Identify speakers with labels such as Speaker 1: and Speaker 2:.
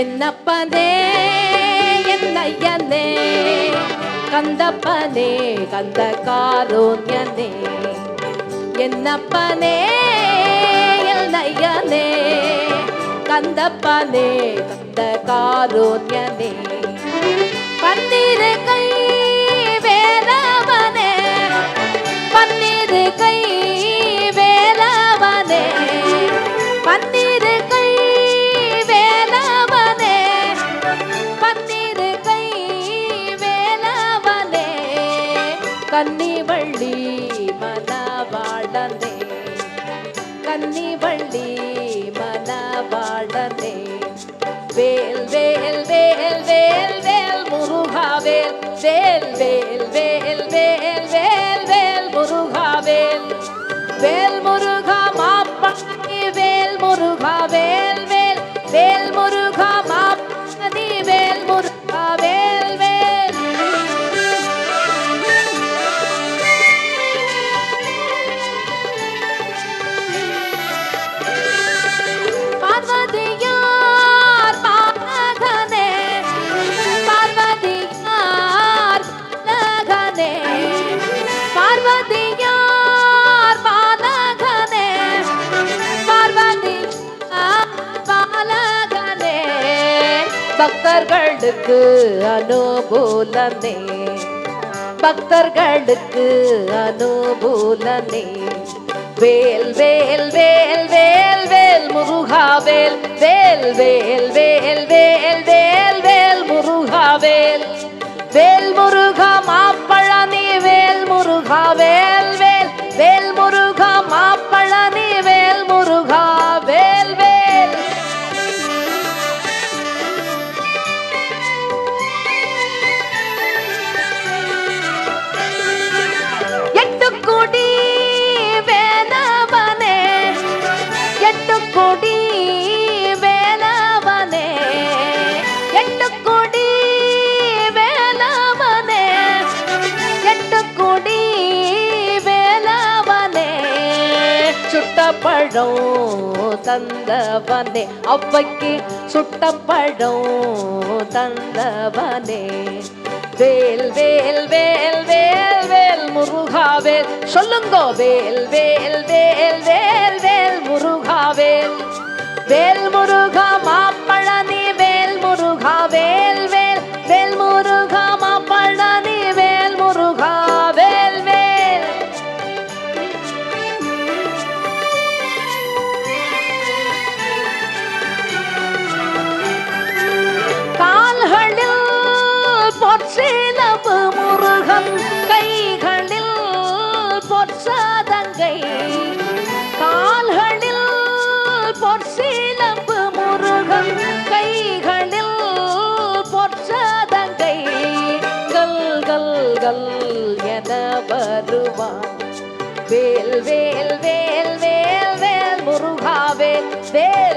Speaker 1: என்னப்பனே என்னையனே? கந்தப்பனே கந்த காரோன்யனே என்னப்பனே என்னையனே? கந்தப்பனே கந்த காரோன்யனே கன்னிவள்ளி மனவாளனே கன்னிவள்ளி மனவாளனே வேல் வேல் வேல் வேல் வேல் முருகா வேல் வேல் வேல் வேல் வேல். பக்தர்களுக்கு அனுகூலனே பக்தர்களுக்கு அனுகூலனே வேல் வேல் வேல் வேல் வேல் முருகா வேல் வேல் வேல் வேல் வேல் வேல் வேல் முருகா வேல் வேல் முருகா சுட்டப்பழம் தந்தவனே. அவ்வைக்கு சுட்டப்பழம் தந்தவனே. வேல் வேல் வேல் வேல் வேல் முருகாவேல். சொல்லுங்கோ வேல் வேல் வேல் வேல் வேல் முருகாவேல். வேல் முருகா வேல்